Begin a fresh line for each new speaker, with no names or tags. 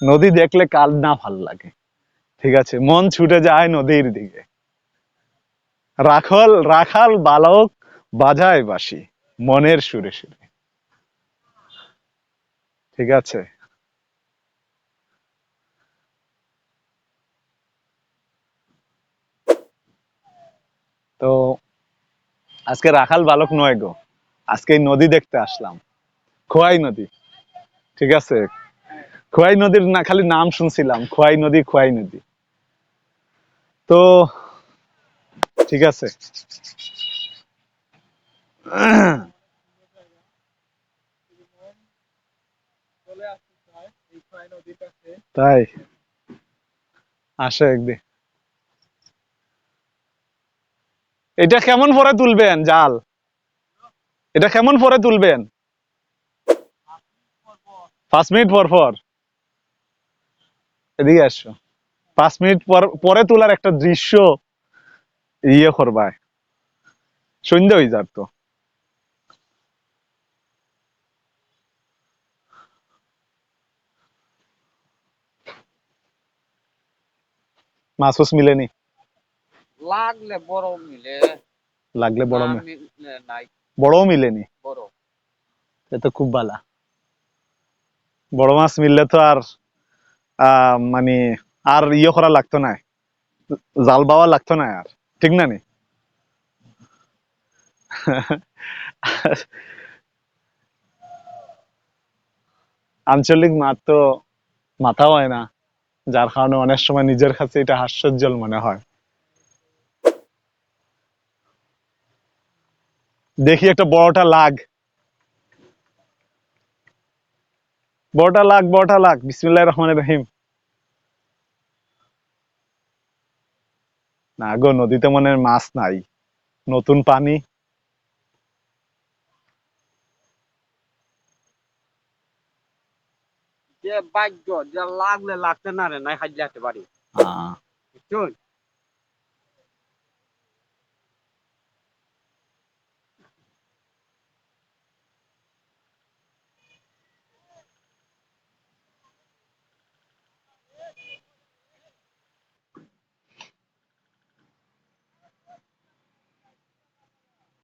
নদী দেখলে কার না ভালো লাগে। ঠিক আছে, মন ছুটে যায় নদীর দিকে। রাখল, রাখাল বালক বাজায় বাসি মনের সুরে সুরে। ঠিক আছে। তো আজকে রাখাল বালক নয় গো, আজকে নদী দেখতে আসলাম। খোয়াই নদী। ঠিক আছে। খোয়াই নদীর না, খালি নাম শুনছিলাম, খোয়াই নদী খোয়াই নদী। তো, ঠিক আছে। তাই, আসে একদিন। এটা কেমন পরে তুলবেন, জাল? এটা কেমন পরে তুলবেন? পাঁচ মিনিট পর পর। এদিকে আসো। পাঁচ মিনিট পর পরে তোলার একটা দৃশ্য ইয়ে করবায়। সন্ধ্যা হয়ে যার তো। মাসুস মিলেনি।
লাগলে বড় মিলে।
লাগলে বড়
নাই।
বড়ও মিলেনি।
বড়
এ তো খুব ভালা বড় মাছ মিললে তো আর মানে আর ইয়ে করা লাগতো না। জাল বাওয়া লাগতো না আর। ঠিক না নি? আঞ্চলিক মাছ তো মাথা হয় না, যার কারণে অনেক সময় নিজের কাছে এটা হাস্যজ্জ্বল মনে হয়। দেখি একটা বড়টা লাগ। বড়টা লাগ বড়টা লাগ বিসমিল্লাহ রহমান রহিম। না গো নদীতে মনে মাছ নাই। নতুন পানি।
যে ভাগ্য যে লাগলে লাগতে না রে নাই হাজলাতে পারি। বুঝছুন